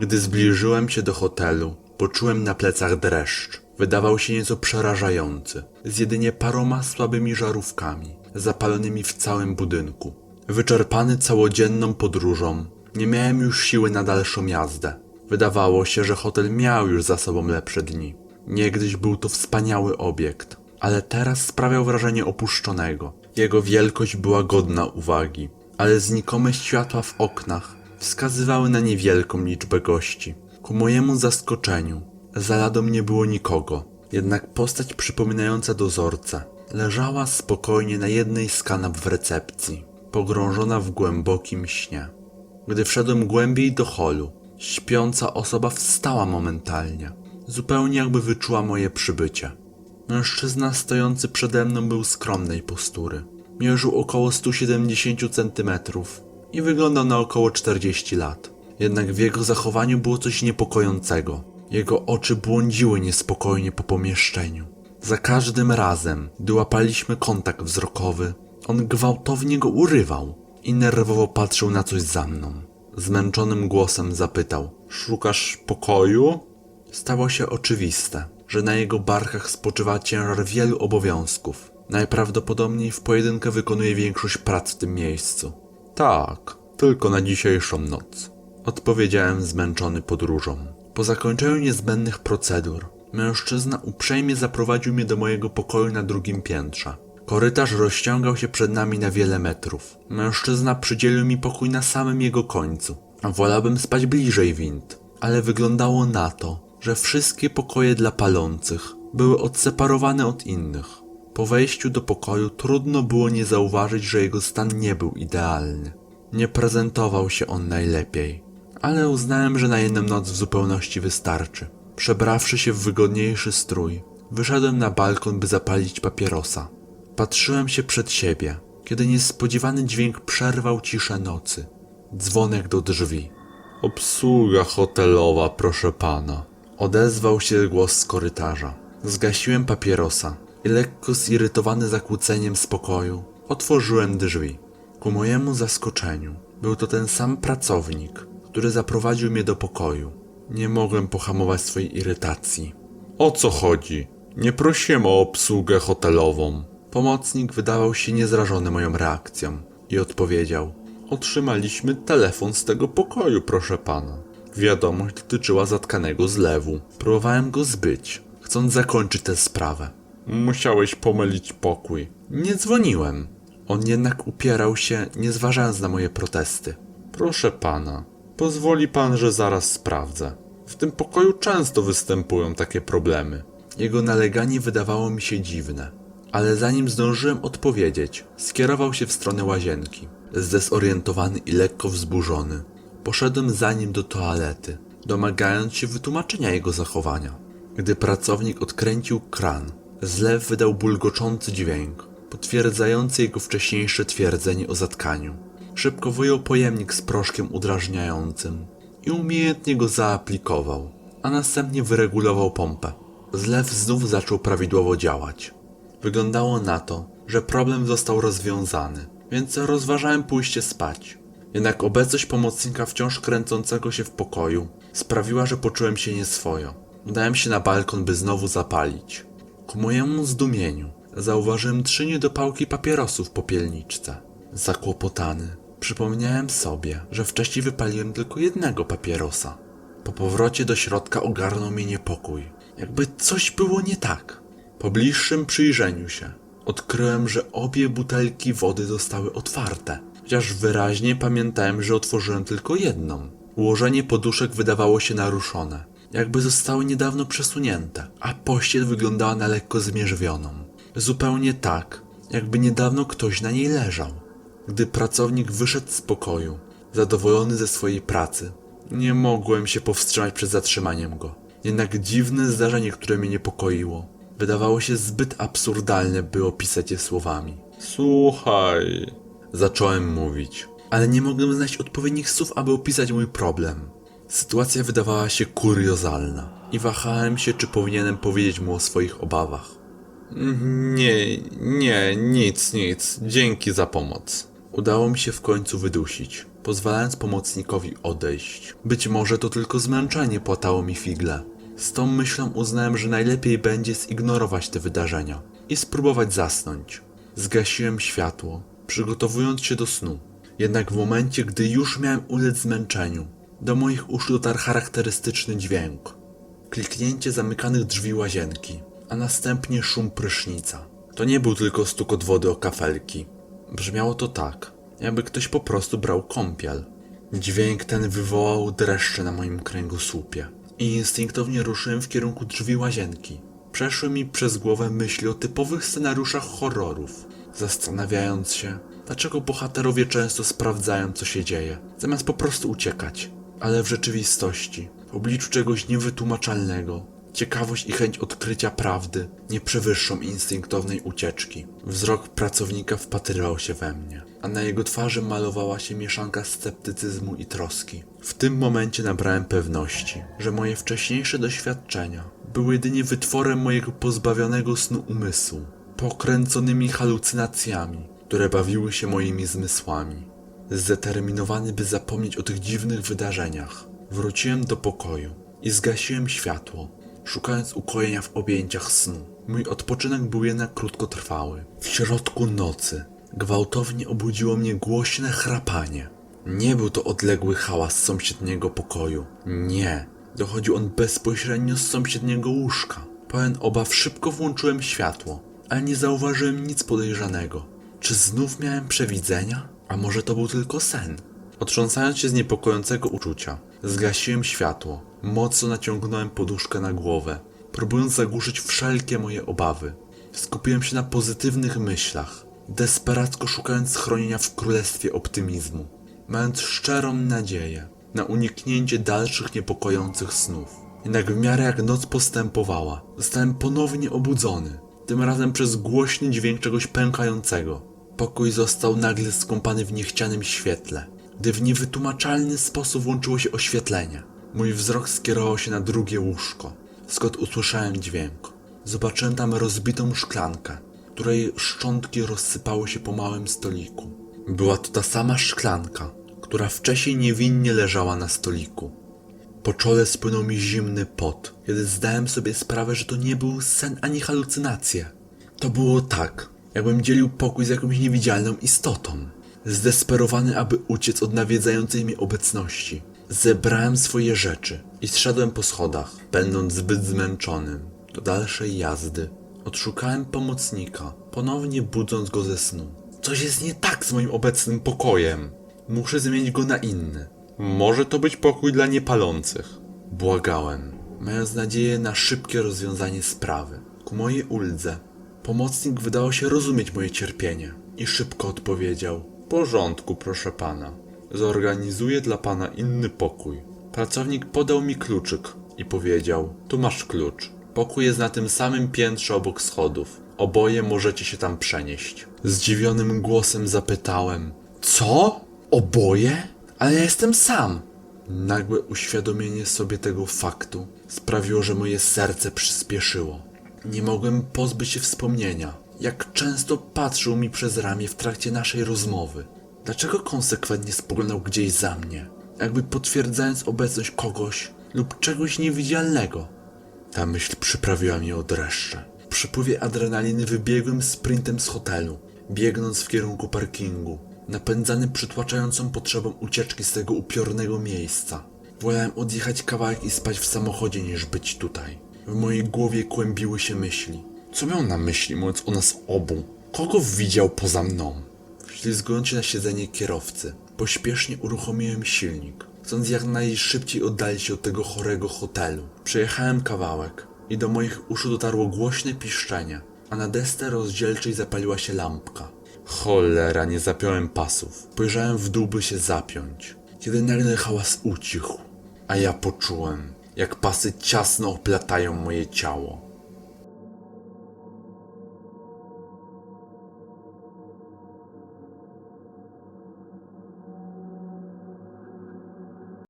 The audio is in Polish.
Gdy zbliżyłem się do hotelu, poczułem na plecach dreszcz. Wydawał się nieco przerażający, z jedynie paroma słabymi żarówkami, zapalonymi w całym budynku. Wyczerpany całodzienną podróżą, nie miałem już siły na dalszą jazdę. Wydawało się, że hotel miał już za sobą lepsze dni. Niegdyś był to wspaniały obiekt, ale teraz sprawiał wrażenie opuszczonego. Jego wielkość była godna uwagi, ale znikome światła w oknach wskazywały na niewielką liczbę gości. Ku mojemu zaskoczeniu, za ladą nie było nikogo, jednak postać przypominająca dozorcę leżała spokojnie na jednej z kanap w recepcji, pogrążona w głębokim śnie. Gdy wszedłem głębiej do holu, śpiąca osoba wstała momentalnie, zupełnie jakby wyczuła moje przybycie. Mężczyzna stojący przede mną był skromnej postury. Mierzył około 170 cm i wyglądał na około 40 lat. Jednak w jego zachowaniu było coś niepokojącego. Jego oczy błądziły niespokojnie po pomieszczeniu. Za każdym razem, gdy łapaliśmy kontakt wzrokowy, on gwałtownie go urywał i nerwowo patrzył na coś za mną. Zmęczonym głosem zapytał: Szukasz pokoju? Stało się oczywiste, że na jego barkach spoczywa ciężar wielu obowiązków. Najprawdopodobniej w pojedynkę wykonuje większość prac w tym miejscu. Tak, tylko na dzisiejszą noc. Odpowiedziałem zmęczony podróżą. Po zakończeniu niezbędnych procedur, mężczyzna uprzejmie zaprowadził mnie do mojego pokoju na drugim piętrze. Korytarz rozciągał się przed nami na wiele metrów. Mężczyzna przydzielił mi pokój na samym jego końcu. Wolałbym spać bliżej wind, ale wyglądało na to, że wszystkie pokoje dla palących były odseparowane od innych. Po wejściu do pokoju trudno było nie zauważyć, że jego stan nie był idealny. Nie prezentował się on najlepiej, ale uznałem, że na jedną noc w zupełności wystarczy. Przebrawszy się w wygodniejszy strój, wyszedłem na balkon, by zapalić papierosa. Patrzyłem się przed siebie, kiedy niespodziewany dźwięk przerwał ciszę nocy. Dzwonek do drzwi. Obsługa hotelowa, proszę pana. Odezwał się głos z korytarza. Zgasiłem papierosa i lekko zirytowany zakłóceniem spokoju, otworzyłem drzwi. Ku mojemu zaskoczeniu, był to ten sam pracownik, który zaprowadził mnie do pokoju. Nie mogłem pohamować swojej irytacji. O co chodzi? Nie prosiłem o obsługę hotelową. Pomocnik wydawał się niezrażony moją reakcją i odpowiedział: Otrzymaliśmy telefon z tego pokoju, proszę pana. Wiadomość dotyczyła zatkanego zlewu. Próbowałem go zbyć, chcąc zakończyć tę sprawę. Musiałeś pomylić pokój. Nie dzwoniłem. On jednak upierał się, nie zważając na moje protesty. Proszę pana, pozwoli pan, że zaraz sprawdzę. W tym pokoju często występują takie problemy. Jego naleganie wydawało mi się dziwne, ale zanim zdążyłem odpowiedzieć, skierował się w stronę łazienki. Zdezorientowany i lekko wzburzony, poszedłem za nim do toalety, domagając się wytłumaczenia jego zachowania. Gdy pracownik odkręcił kran, zlew wydał bulgoczący dźwięk, potwierdzający jego wcześniejsze twierdzenie o zatkaniu. Szybko wyjął pojemnik z proszkiem udrażniającym i umiejętnie go zaaplikował, a następnie wyregulował pompę. Zlew znów zaczął prawidłowo działać. Wyglądało na to, że problem został rozwiązany, więc rozważałem pójście spać. Jednak obecność pomocnika wciąż kręcącego się w pokoju sprawiła, że poczułem się nieswojo. Udałem się na balkon, by znowu zapalić. Ku mojemu zdumieniu zauważyłem trzy niedopałki papierosów w popielniczce. Zakłopotany, przypomniałem sobie, że wcześniej wypaliłem tylko jednego papierosa. Po powrocie do środka ogarnął mnie niepokój. Jakby coś było nie tak. Po bliższym przyjrzeniu się odkryłem, że obie butelki wody zostały otwarte, chociaż wyraźnie pamiętałem, że otworzyłem tylko jedną. Ułożenie poduszek wydawało się naruszone, jakby zostały niedawno przesunięte, a pościel wyglądała na lekko zmierzwioną. Zupełnie tak, jakby niedawno ktoś na niej leżał. Gdy pracownik wyszedł z pokoju, zadowolony ze swojej pracy, nie mogłem się powstrzymać przed zatrzymaniem go. Jednak dziwne zdarzenie, które mnie niepokoiło, wydawało się zbyt absurdalne, by opisać je słowami. Słuchaj, zacząłem mówić, ale nie mogłem znaleźć odpowiednich słów, aby opisać mój problem. Sytuacja wydawała się kuriozalna i wahałem się, czy powinienem powiedzieć mu o swoich obawach. Nie, nie, nic, nic. Dzięki za pomoc. Udało mi się w końcu wydusić. pozwalając pomocnikowi odejść. Być może to tylko zmęczenie płatało mi figle. Z tą myślą uznałem, że najlepiej będzie zignorować te wydarzenia i spróbować zasnąć. Zgasiłem światło, przygotowując się do snu. Jednak w momencie, gdy już miałem ulec zmęczeniu, do moich uszu dotarł charakterystyczny dźwięk. Kliknięcie zamykanych drzwi łazienki, a następnie szum prysznica. To nie był tylko stukot wody o kafelki. Brzmiało to tak, jakby ktoś po prostu brał kąpiel. Dźwięk ten wywołał dreszcze na moim kręgosłupie i instynktownie ruszyłem w kierunku drzwi łazienki. Przeszły mi przez głowę myśli o typowych scenariuszach horrorów, zastanawiając się, dlaczego bohaterowie często sprawdzają, co się dzieje, zamiast po prostu uciekać. Ale w rzeczywistości, w obliczu czegoś niewytłumaczalnego, ciekawość i chęć odkrycia prawdy nie przewyższą instynktownej ucieczki. Wzrok pracownika wpatrywał się we mnie, a na jego twarzy malowała się mieszanka sceptycyzmu i troski. W tym momencie nabrałem pewności, że moje wcześniejsze doświadczenia były jedynie wytworem mojego pozbawionego snu umysłu, pokręconymi halucynacjami, które bawiły się moimi zmysłami. Zdeterminowany, by zapomnieć o tych dziwnych wydarzeniach, wróciłem do pokoju i zgasiłem światło, szukając ukojenia w objęciach snu. Mój odpoczynek był jednak krótkotrwały. W środku nocy gwałtownie obudziło mnie głośne chrapanie. Nie był to odległy hałas sąsiedniego pokoju. Nie. Dochodził on bezpośrednio z sąsiedniego łóżka. Pełen obaw szybko włączyłem światło, ale nie zauważyłem nic podejrzanego. Czy znów miałem przewidzenia? A może to był tylko sen? Otrząsając się z niepokojącego uczucia, zgasiłem światło, mocno naciągnąłem poduszkę na głowę, próbując zagłuszyć wszelkie moje obawy. Skupiłem się na pozytywnych myślach, desperacko szukając schronienia w królestwie optymizmu, mając szczerą nadzieję na uniknięcie dalszych niepokojących snów. Jednak w miarę jak noc postępowała, zostałem ponownie obudzony, tym razem przez głośny dźwięk czegoś pękającego. Pokój został nagle skąpany w niechcianym świetle, gdy w niewytłumaczalny sposób włączyło się oświetlenie. Mój wzrok skierował się na drugie łóżko, skąd usłyszałem dźwięk. Zobaczyłem tam rozbitą szklankę, której szczątki rozsypały się po małym stoliku. Była to ta sama szklanka, która wcześniej niewinnie leżała na stoliku. Po czole spłynął mi zimny pot, kiedy zdałem sobie sprawę, że to nie był sen ani halucynacje. To było tak, jakbym dzielił pokój z jakąś niewidzialną istotą. Zdesperowany, aby uciec od nawiedzającej mnie obecności, zebrałem swoje rzeczy i zszedłem po schodach, będąc zbyt zmęczonym do dalszej jazdy. Odszukałem pomocnika, ponownie budząc go ze snu. Coś jest nie tak z moim obecnym pokojem. Muszę zmienić go na inny. Może to być pokój dla niepalących. Błagałem, mając nadzieję na szybkie rozwiązanie sprawy. Ku mojej uldze, pomocnik wydawał się rozumieć moje cierpienie i szybko odpowiedział: porządku, proszę pana. Zorganizuję dla pana inny pokój. Pracownik podał mi kluczyk i powiedział: Tu masz klucz. Pokój jest na tym samym piętrze obok schodów. Oboje możecie się tam przenieść. Zdziwionym głosem zapytałem: Co? Oboje? Ale ja jestem sam. Nagłe uświadomienie sobie tego faktu sprawiło, że moje serce przyspieszyło. Nie mogłem pozbyć się wspomnienia, jak często patrzył mi przez ramię w trakcie naszej rozmowy. Dlaczego konsekwentnie spoglądał gdzieś za mnie, jakby potwierdzając obecność kogoś lub czegoś niewidzialnego? Ta myśl przyprawiła mnie o dreszcze. W przypływie adrenaliny wybiegłem sprintem z hotelu, biegnąc w kierunku parkingu, napędzany przytłaczającą potrzebą ucieczki z tego upiornego miejsca. Wolałem odjechać kawałek i spać w samochodzie niż być tutaj. W mojej głowie kłębiły się myśli. Co miał na myśli, mówiąc o nas obu? Kogo widział poza mną? Wślizgując się na siedzenie kierowcy, pośpiesznie uruchomiłem silnik, chcąc jak najszybciej oddalić się od tego chorego hotelu. Przejechałem kawałek i do moich uszu dotarło głośne piszczenie, a na desce rozdzielczej zapaliła się lampka. Cholera, nie zapiąłem pasów. Spojrzałem w dół, by się zapiąć, kiedy nagle hałas ucichł, a ja poczułem, jak pasy ciasno oplatają moje ciało.